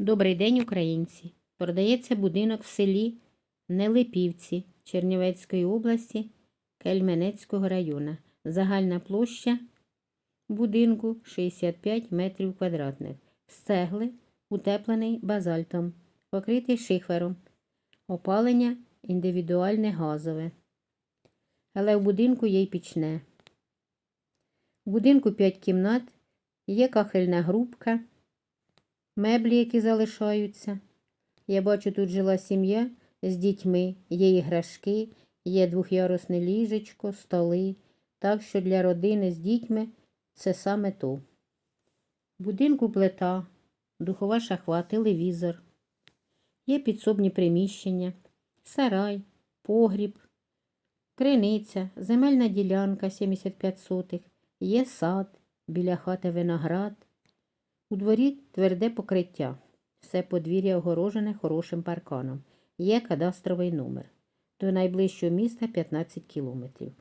Добрий день, українці! Продається будинок в селі Нелипівці Чернівецької області Кельменецького району. Загальна площа будинку 65 метрів квадратних. З цегли, утеплений базальтом, покритий шифером. Опалення індивідуальне газове. Але в будинку є й пічне. В будинку 5 кімнат, є кахельна грубка меблі, які залишаються. Я бачу, тут жила сім'я з дітьми, є іграшки, є двох'ярусне ліжечко, столи. Так що для родини з дітьми це саме то. Будинку плита, духова шахва, телевізор. Є підсобні приміщення, сарай, погріб, криниця, земельна ділянка 75 сотих, є сад, біля хати виноград. У дворі тверде покриття. Все подвір'я огорожене хорошим парканом. Є кадастровий номер. До найближчого міста 15 кілометрів.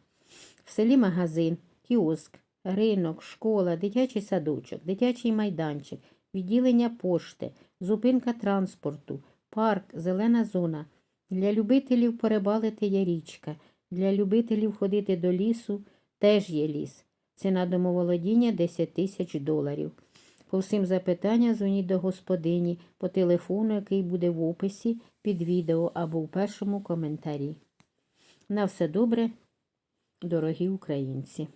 В селі магазин, кіоск, ринок, школа, дитячий садочок, дитячий майданчик, відділення пошти, зупинка транспорту, парк, зелена зона. Для любителів перебалити є річка. Для любителів ходити до лісу теж є ліс. Ціна домоволодіння 10 тисяч доларів. По всім запитання дзвоніть до господині по телефону, який буде в описі під відео або у першому коментарі. На все добре, дорогі українці!